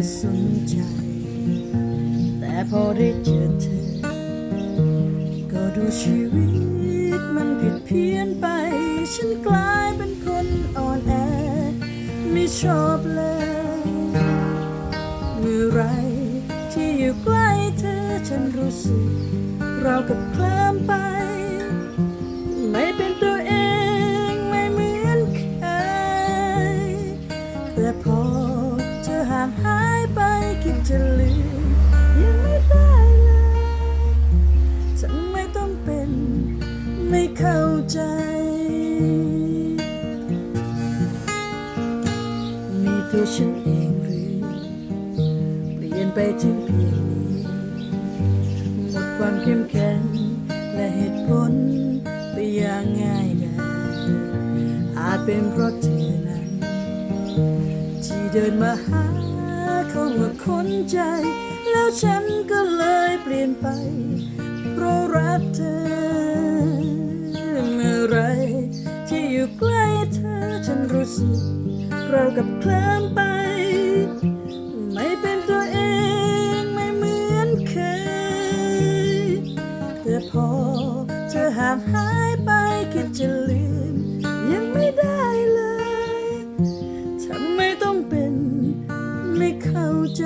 ะสนใจ แต่พอได้เจอเธอ ก็ดูชีวิตมันผิดเพี้ยนไป ฉันกลายเป็นคนอ่อนแอ ไม่ชอบเลยเมื่อไรที่อยู่ใกล้เธอฉันรู้สึก เรากับเคลิ้มไป ไม่เข้าใจ มีตัวฉันเองหรือเปลี่ยนไปถึงเพียงนี้หมดความเข้มแข็งและเหตุผลไปอย่างง่ายดายอาจเป็นเพราะเธอนั้น ที่เดินมาหาเข้ามาคนใจ แล้วฉันก็เลยเปลี่ยนไป เพราะรักเธอ กับเคลิ้มไป ไม่เป็นตัวเองไม่เหมือนเคยแต่พอเธอห่างหายไปคิดจะลืม ยังไม่ได้เลยทำไมต้องเป็นไม่เข้าใจ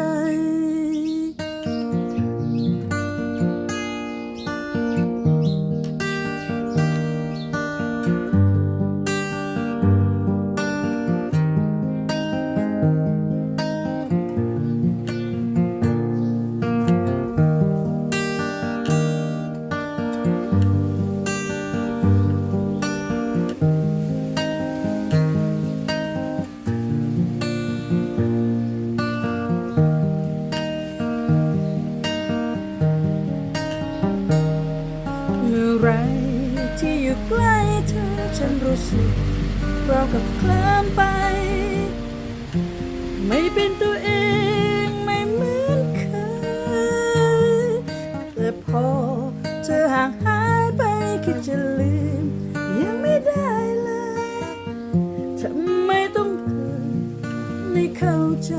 ฉันรู้สึกเรากับเคลิ้มไป ไม่เป็นตัวเองไม่เหมือนเคยแต่พอเธอห่างหายไปคิดจะลืม ยังไม่ได้เลยทำไมต้องเกิดไม่เข้าใจ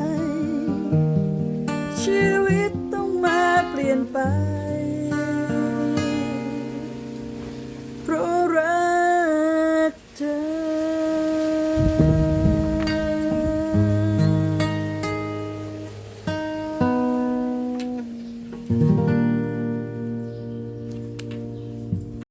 ชีวิตต้องมาเปลี่ยนไป